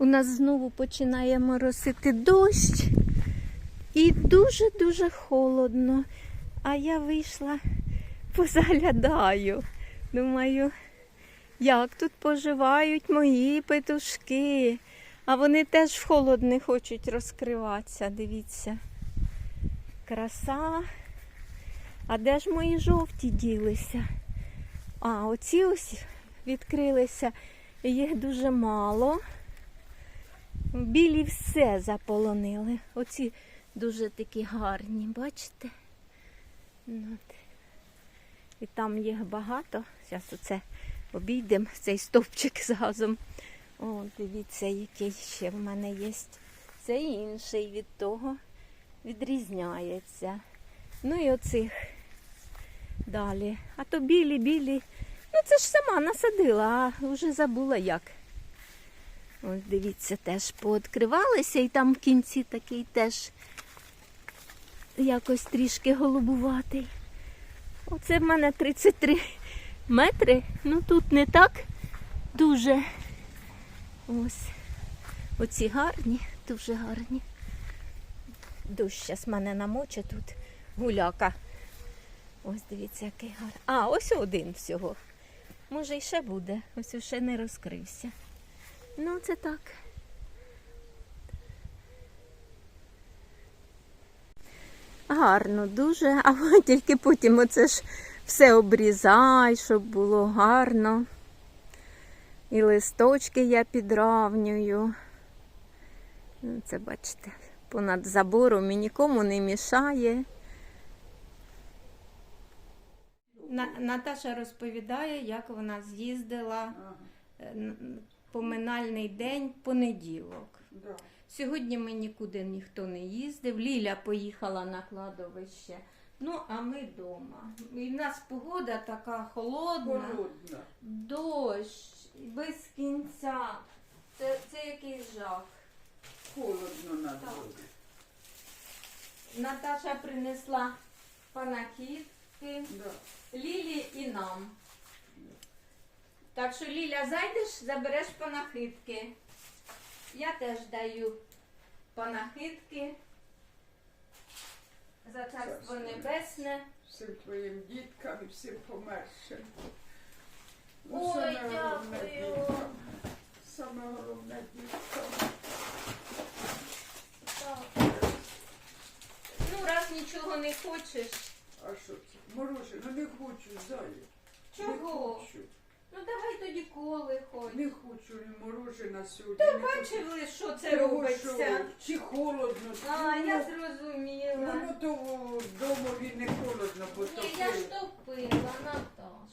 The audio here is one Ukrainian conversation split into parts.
У нас знову починає моросити дощ і дуже-дуже холодно. А я вийшла, позаглядаю. Думаю, як тут поживають мої петушки. А вони теж в холод не хочуть розкриватися. Дивіться. Краса. А де ж мої жовті ділися? А, оці ось відкрилися. Їх дуже мало. Білі все заполонили. Оці дуже такі гарні, бачите? Ну, от. І там їх багато. Зараз оце обійдемо цей стовпчик з газом. О, дивіться, який ще в мене є. Це інший від того відрізняється. Ну і оцих далі. А то білі, білі. Ну це ж сама насадила, а вже забула як. Ось дивіться, теж пооткривалися, і там в кінці такий теж якось трішки голубуватий. Оце в мене 33 метри. Ну тут не так дуже. Ось. Оці гарні, дуже гарні. Дощ зараз мене намоче тут гуляка. Ось дивіться, який гарний. А, ось один всього. Може, і ще буде. Ось ще не розкрився. Ну, це так. Гарно дуже, а тільки потім оце ж все обрізай, щоб було гарно. І листочки я підравнюю. Ну, Це бачите, понад забором і нікому не мішає. Наташа розповідає, як вона з'їздила е, н- поминальний день понеділок. Да. Сьогодні ми нікуди ніхто не їздив. Ліля поїхала на кладовище. Ну, а ми вдома. І в нас погода така холодна, Холодно. дощ, без кінця. Це, це якийсь жах. Холодно на Так. дворі. Наташа принесла панахідки Да. Лілі і нам. Так що, Ліля, зайдеш, забереш панахидки. Я теж даю панахидки. За царство небесне. Всім твоїм діткам і всім помершим. Ой, Ну, саме головне дякую. діткам. Саме головне діткам. Так. Ну, раз нічого не хочеш. А що це? Мороженое, не хочу, заю. Не Чого? хочу. Ну давай тоді коли хоч. Не хочу ні морожена сьогодні. Та не хочу. бачили, що це Того, робиться. що Чи холодно. А, ну, я зрозуміла. Воно то вдома не холодно, бо то Ні, я ж топила, Наташ.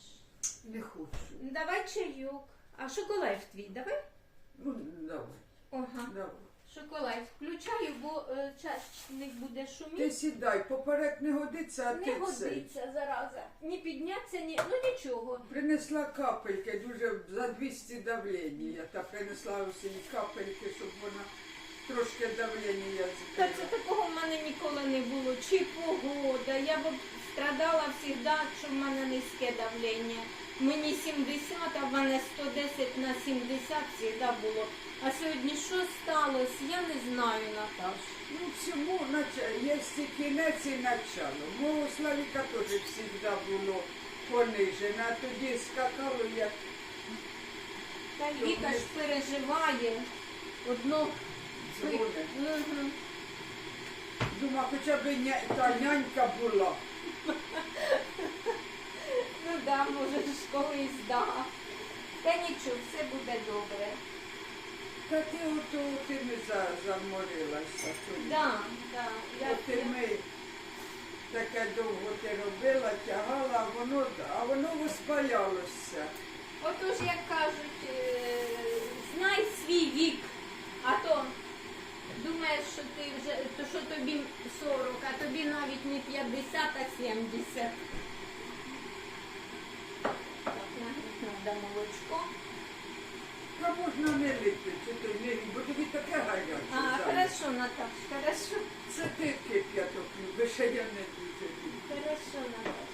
не хочу. Давай чайок. А шоколад твій, давай? Ну, давай, Ага. давай. Шоколад включаю, бо е, чашник буде Ти шуміти. сідай, поперек не годиться, а Не ти цей. годиться зараза. Ні підняться, ні. Ну нічого. Принесла капельки, дуже за 200 давлення. Та принесла усі капельки, щоб вона трошки давлення Та це збила. такого в мене ніколи не було. Чи погода. Я б страдала завжди, що в мене низьке давлення. Мені 70, а в мене 110 на 70 завжди було. А сьогодні що сталося, я не знаю, Наташ. Ну, всьому є кінець і начало. Мого Славіка теж завжди було понижено, а тоді скакало як Та Віка ж переживає. Одно. Думаю, хоча б та нянька була. Ну да, може ж колись да. Та нічого, все буде добре. Та ти ото ти не за, заморилася. тоді. Да, да. Я, От я, ми таке довго ти робила, тягала, а воно, а воно воспалялося. Отож, як кажуть, е, знай свій вік, а то думаєш, що ти вже то що тобі 40, а тобі навіть не 50, а 70. Так, треба молочко. Та можна не то не бо тобі таке гаряче. А, зараз. хорошо, Наташ, хорошо. Це ти кип'яток любиш, а я не дуже люблю. Хорошо, Наташ.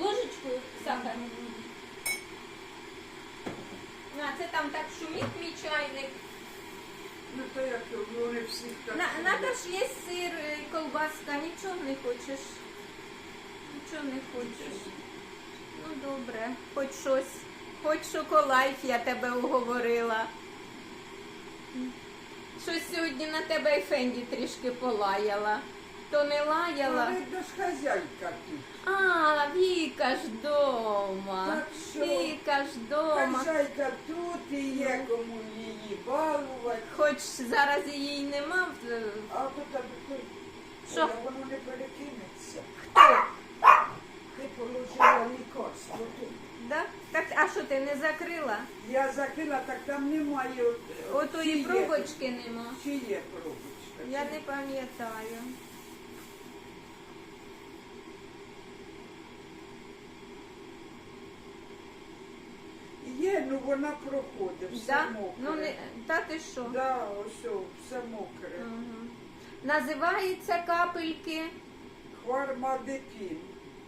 Ложечку сахар. А це там так шумить мій чайник. Ну то як вони всіх так. На, ж є сир, е, колбаска, нічого не хочеш. Нічого не хочеш. Ну добре, хоч щось. Хоч шоколайф я тебе уговорила. Щось сьогодні на тебе і Фенді трішки полаяла. То не лаяла. Але ж хазяйка тут. А, Віка ж дома. Так що? Віка ж дома. Хазяйка тут і є кому її балувати. Хоч зараз її й нема. в- А аби той. Що? Воно не перекинеться. Хто? Ти положила лікарство тут. Да? Так, а що ти не закрила? Я закрила, так там немає. от- Отої чи є- пробочки нема. Чи є пробочка? Я не пам'ятаю. Є, ну вона проходить, все Да? мокре. Ну, не, та ти що? Да, ось, о, все мокре. Мгм. Називаються капельки Хвармадепін.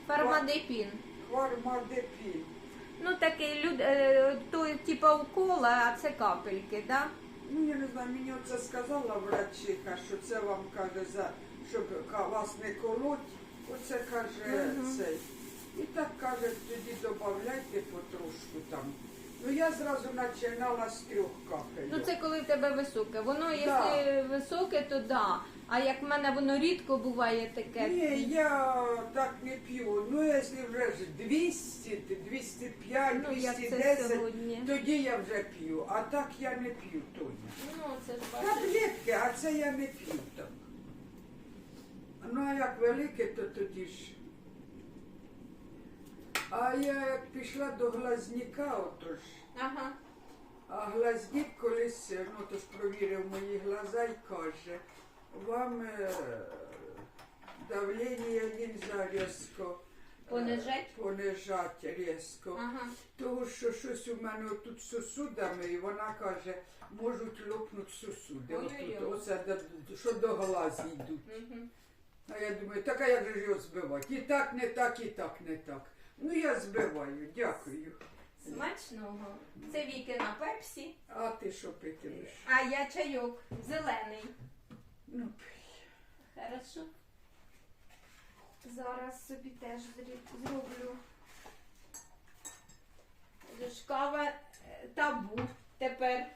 Фармадепін. Хвармадепін. Ну такий люд, е, то, типа укола, а це капельки, да? Ну, я не знаю, мені оце сказала врачиха, що це вам каже, за, щоб вас не колоть. Оце каже Мгм. цей. І так каже, тоді додавайте потрошку там. Ну я зразу починала з трьох капель. Ну це коли в тебе високе. Воно, Да. якщо високе, то да. А як в мене воно рідко буває таке. Ні, я так не п'ю. Ну, якщо вже ж 200, 205, Ну, як це 210, сьогодні. тоді я вже п'ю. А так я не п'ю Тоня. Ну, це ж бачиш. Таблетки, а це я не п'ю так. Ну, а як велике, то тоді ж. А я як пішла до глазніка, отож. Ага. А глазнік колись, ну то ж провірив мої глаза і каже, вам е, давлення нельзя різко е, Понижать? понижать різко. Ага. Того, що щось у мене тут з сосудами, і вона каже, можуть лопнути сосуди. Ой-ой-ой. Отут, оце, до- що до глазу йдуть. Мгм. А я думаю, так а як же ж його збивати? І так не так, і так не так. Ну я збиваю, дякую. Смачного. Це Віки на пепсі, А ти що питимеш? а я чайок зелений. Ну, Хорошо. Зараз собі теж зроблю. Кава е, табу тепер.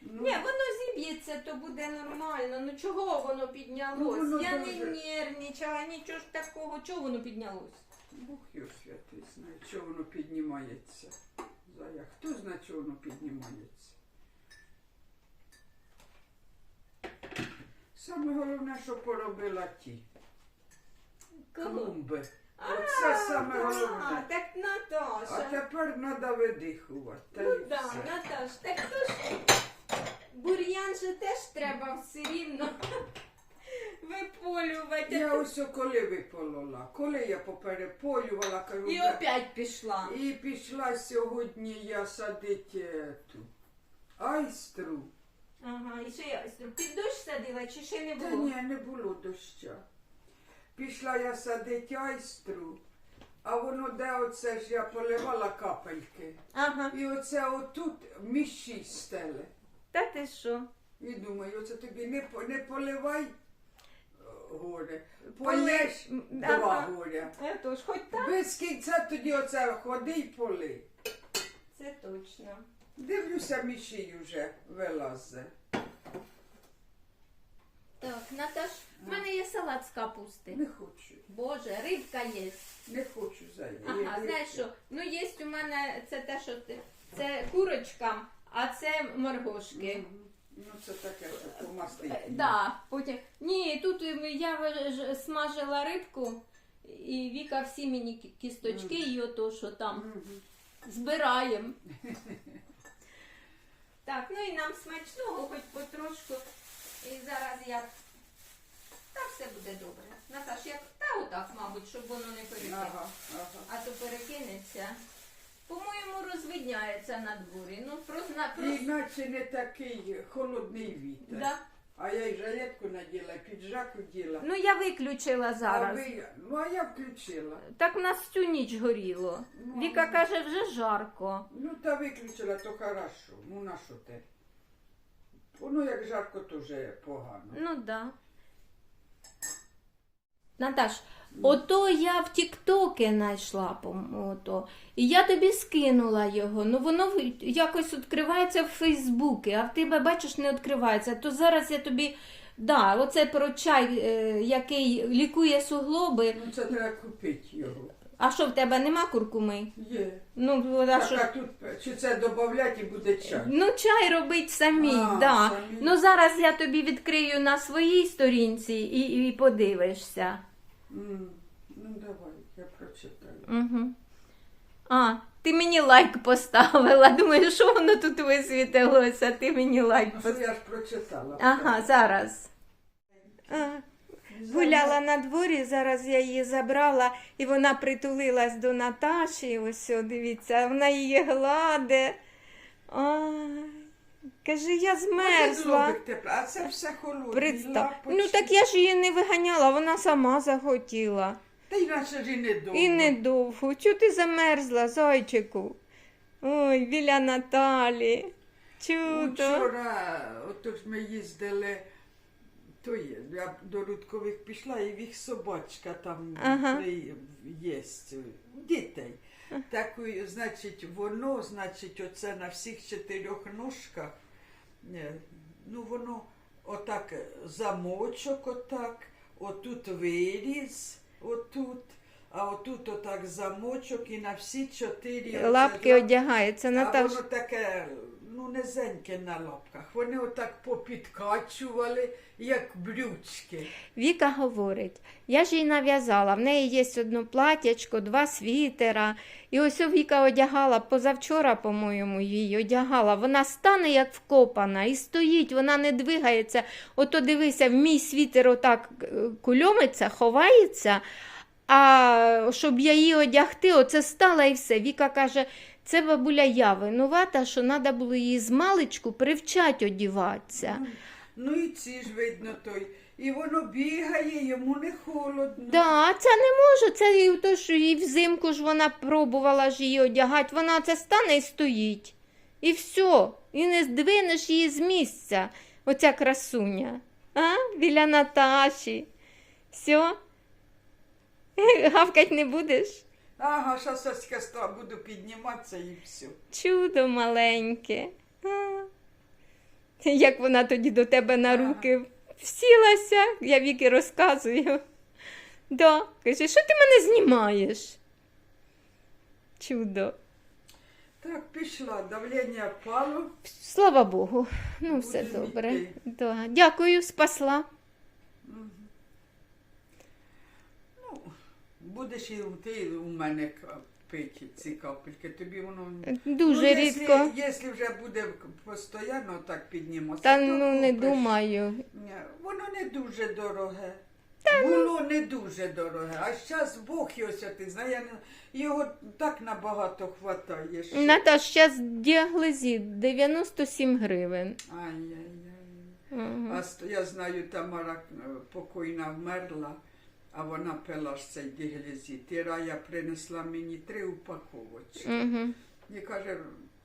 ну, Ні, воно зіб'ється, то буде нормально. Ну чого воно піднялось? Ну, воно Я не дуже- нервничала, нічого ж такого, чого воно піднялось? Бог його святий знає, чого воно піднімається. Зая, хто знає, чого воно піднімається? Саме головне, що поробила ті клумби. Оце саме А, головне. так А Наташа. тепер треба видихувати. Та Ну й да, все. Наташ, так то ж бур'ян же теж треба все рівно виполювати. Я ось коли виполола, коли я попереполювала, кажу, І опять пішла. і пішла сьогодні я садити е, ту айстру. Ага, і ще я під дощ садила, чи ще не Та було? ні, не було доща. Пішла я садити айстру, а воно де оце ж я поливала капельки. Ага. І оце отут міші стеле. Та ти що? І думаю, оце тобі не, по- не поливай е, горе, Полив. полєш М, два ага. горя. Е, то хоч так. Без кінця тоді оце ходи й поли. Це точно. Дивлюся, міші вже вилазе. Так, Наташ, в мене є салат з капусти. Не хочу, Боже, рибка є. не хочу зайти. Ага, знаєш що? Ну є у мене це те, що ти. Це курочка, а це моргошки. Ну це таке, що помастити. Е, Да, потім. Ні, тут я ж- смажила рибку, і Віка всі мені кі- кісточки і ото, що там збираємо. Так, ну і нам смачного, хоч потрошку. І зараз я. Та все буде добре. Наташ, як та отак, мабуть, щоб воно не перекинеться, Ага, ага. А то перекинеться. По-моєму, розвидняється на дворі. Ну, просто на І не такий холодний вітер. Да. А я й жилетку наділа, піджак уділа. Ну я виключила А зараз. ви, ну а я включила. Так в нас всю ніч горіло. Ну, Віка каже, вже жарко. Ну та виключила, то хорошо. Ну на що те? Воно як жарко, то вже погано. Ну да. Наташ, ото я в Тіктоки знайшла ото. І я тобі скинула його. Ну воно якось відкривається в Фейсбуці, а в тебе, бачиш, не відкривається. То зараз я тобі. Да, оце про чай, е, який лікує суглоби. Ну це треба купити його. А що в тебе нема куркуми? Є. Ну, а Так, що? а тут чи це додати і буде чай? Ну, чай робить самі, А, да. самі. Ну зараз я тобі відкрию на своїй сторінці і, і подивишся. Ну давай, я прочитаю. Угу. А, ти мені лайк поставила. Думаю, що воно тут висвітилося, ти мені лайк Ну поставила. я ж прочитала. Ага, зараз. А, гуляла на дворі, зараз я її забрала, і вона притулилась до Наташі. Ось, о, дивіться, вона її гладе. Ай, каже, я змерзла. А це все. Представ. Ну так я ж її не виганяла, вона сама захотіла. Та й наче ж і не довго. І недовго. Чого ти замерзла, зайчику? Ой, біля Наталі. Чудо. Вчора, отож ми їздили, то є, я до Рудкових пішла, і в їх собачка там Ага. є, дітей. Так, значить, воно, значить, оце на всіх чотирьох ножках, ну воно отак замочок, отак, отут виріз, отут, а отут отак замочок і на всі чотири Лапки одягається, а Наташ. воно таке, ну, низеньке на лапках. Вони отак попідкачували, як брючки. Віка говорить, я ж їй нав'язала, в неї є одно платячко, два світера. І ось Віка одягала позавчора, по-моєму, її одягала. Вона стане як вкопана і стоїть, вона не двигається. Ото дивися, в мій світер отак е, кульомиться, ховається. А щоб я її одягти, оце стала і все. Віка каже, це бабуля я винувата, що треба було її з маличку привчати одіватися. Ну і ці ж видно той. І воно бігає, йому не холодно. Да, це не може. Це і то, що і взимку ж вона пробувала ж її одягати. Вона це стане і стоїть. І все. І не здвинеш її з місця. Оця красуня. А? Біля Наташі. Все. Гавкать не будеш? Ага, шасоська ста, буду підніматися і все. Чудо маленьке. А. Як вона тоді до тебе на Ага. руки всілася, я Віки розказую. Да. Каже, що ти мене знімаєш? Чудо. Так, пішла, давлення впало. Слава Богу. Ну, все добре. Да. Дякую, спасла. Ну, будеш і ти у мене пити ці капельки, тобі воно... Дуже ну, рідко. Якщо, якщо вже буде постійно так підніматися, Та то ну не купиш. думаю. Ні, Воно не дуже дороге. Було не дуже дороге. А зараз Бог його святий знає, його так набагато хватає. що- Наташ, зараз діаглезі 97 гривень. Ай-яй-яй. Ага. А я знаю, Тамара е, покойна вмерла, а вона пила ж цей діглізіт. І Рая принесла мені три упаковочки. Угу. І каже,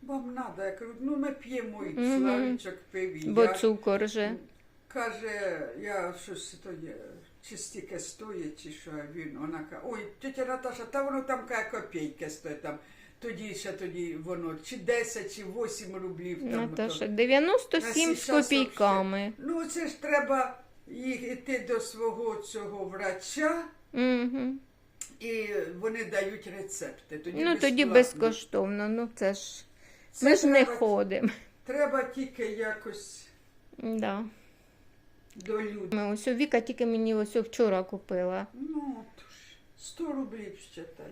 вам треба. Я кажу, ну ми п'ємо і Мгм. Славічок пив. і Бо я. цукор же. Каже, я щось то є, чи стільки стоїть, чи що він. Вона каже, ой, тетя Наташа, та воно там каже, копійки стоїть там. Тоді ще тоді воно, чи 10, чи 8 рублів там. Наташа, то. 97 з копійками. Ну, це ж треба їх іти до свого цього врача, Угу. і вони дають рецепти. Тоді Ну тоді безплатно. безкоштовно. Ну це ж. Це Ми ж не треба- ходимо. Треба тільки якось Да. до людей. Ми ось Віка тільки мені ось вчора купила. Ну, то ж, 100 рублів считай.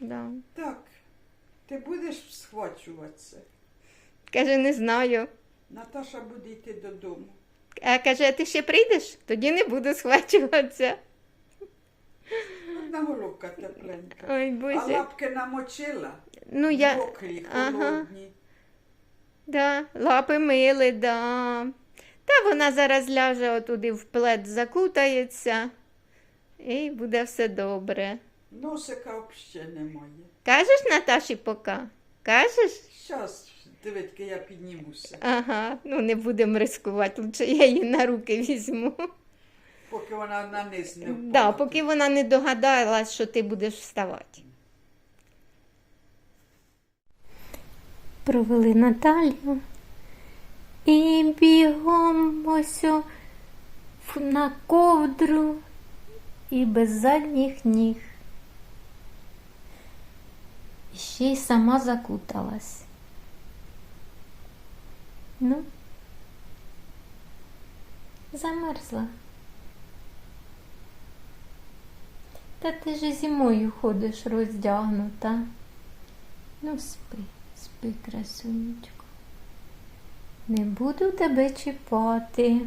Да. Так, ти будеш схвачуватися. Каже, не знаю. Наташа буде йти додому. А каже, а ти ще прийдеш? Тоді не буду схвачуватися. Одна головка тепленька. Ой, А Боже. лапки намочила, Ну я. мокрі, Ага. холодні. Да, лапи мили, да. Та вона зараз ляже отуди в плед, закутається, і буде все добре. Носика взагалі немає. Кажеш Наташі пока? Кажеш? Щас, дивитки, я піднімуся. Ага, ну не будемо ризикувати, лучше я її на руки візьму. Поки вона на низ не впала. Да, поки вона не догадалась, що ти будеш вставати. Провели Наталію і бігом ось на ковдру і без задніх ніг. І ще й сама закуталась. Ну, замерзла. Та ти ж зимою ходиш роздягнута. Ну, спи, спи, красунечко. Не буду тебе чіпати.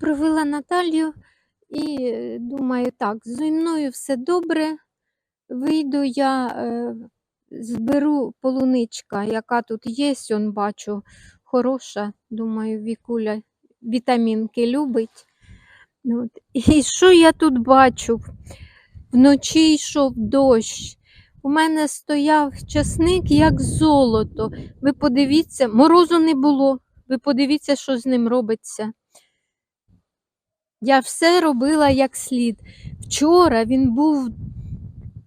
Провела Наталію і е, думаю, так, зі мною все добре. Вийду я, е, зберу полуничка, яка тут є, он бачу, хороша. Думаю, Вікуля вітамінки любить. Ну, От. І що я тут бачу? Вночі йшов дощ. У мене стояв часник як золото. Ви подивіться, морозу не було. Ви подивіться, що з ним робиться. Я все робила як слід. Вчора він був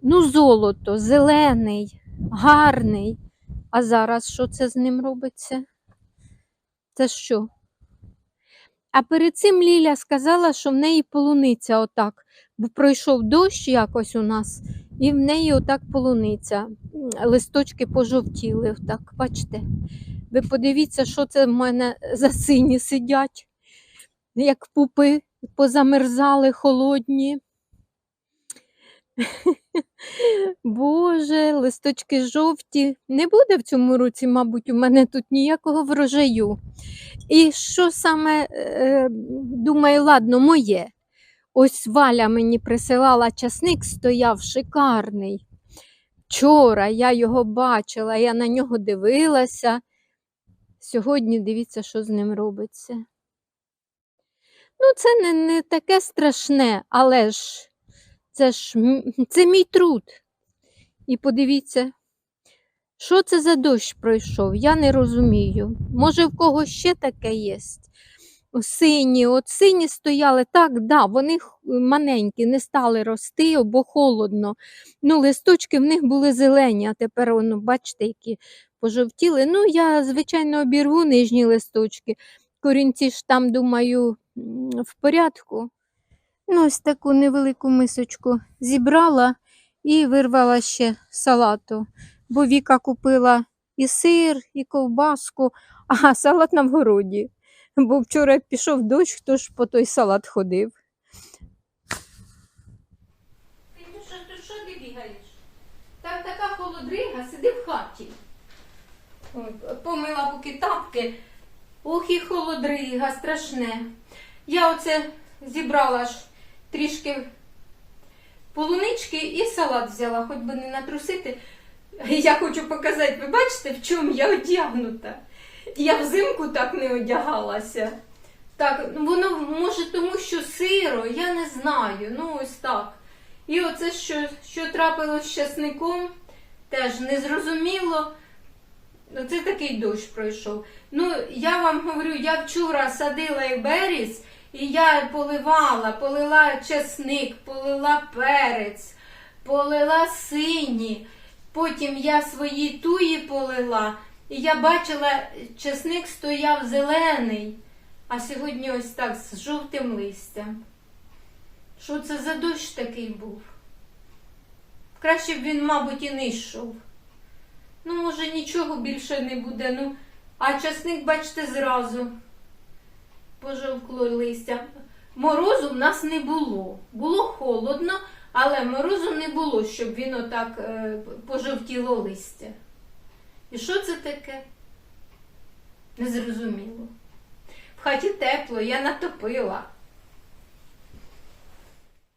ну, золото, зелений, гарний. А зараз що це з ним робиться? Це що? А перед цим Ліля сказала, що в неї полуниця отак, бо пройшов дощ якось у нас, і в неї отак полуниця. Листочки пожовтіли. Так, бачите? Ви подивіться, що це в мене за сині сидять, як пупи позамерзали холодні. Боже, листочки жовті. Не буде в цьому році, мабуть, у мене тут ніякого врожаю. І що саме, е, думаю, ладно, моє. Ось Валя мені присилала часник, стояв шикарний. Вчора я його бачила, я на нього дивилася. Сьогодні дивіться, що з ним робиться. Ну, це не, не таке страшне, але ж це ж це мій труд. І подивіться, що це за дощ пройшов? Я не розумію. Може, в когось ще таке є? Сині, от сині стояли, так, да, вони маленькі, не стали рости, бо холодно. Ну, листочки в них були зелені, а тепер, воно, бачите, які пожовтіли. Ну, я, звичайно, обірву нижні листочки. Корінці ж там, думаю, в порядку. Ну, ось таку невелику мисочку зібрала і вирвала ще салату. Бо Віка купила і сир, і ковбаску, а салат на вгороді. Бо вчора пішов дощ, хто ж по той салат ходив. Що, що ти бігаєш? Там така холодрига, сиди в хаті. Помила поки тапки. Ох і холодрига, страшне. Я оце зібрала ж трішки полунички і салат взяла, хоч би не натрусити. Я хочу показати, ви бачите, в чому я одягнута. Я взимку так не одягалася. Так, ну, воно може тому, що сиро, я не знаю. Ну, ось так. І оце, що, що трапилось з часником, теж незрозуміло. Оце такий дощ пройшов. Ну, я вам говорю, я вчора садила і беріз, і я поливала, полила чесник, полила перець, полила сині. Потім я свої туї полила, і я бачила, чесник стояв зелений, а сьогодні ось так з жовтим листям. Що це за дощ такий був? Краще б він, мабуть, і не йшов. Ну, може, нічого більше не буде. Ну, а часник, бачите, зразу пожовкло листя. Морозу в нас не було. Було холодно, але морозу не було, щоб він отак е, пожовтіло листя. І що це таке? Незрозуміло. В хаті тепло, я натопила.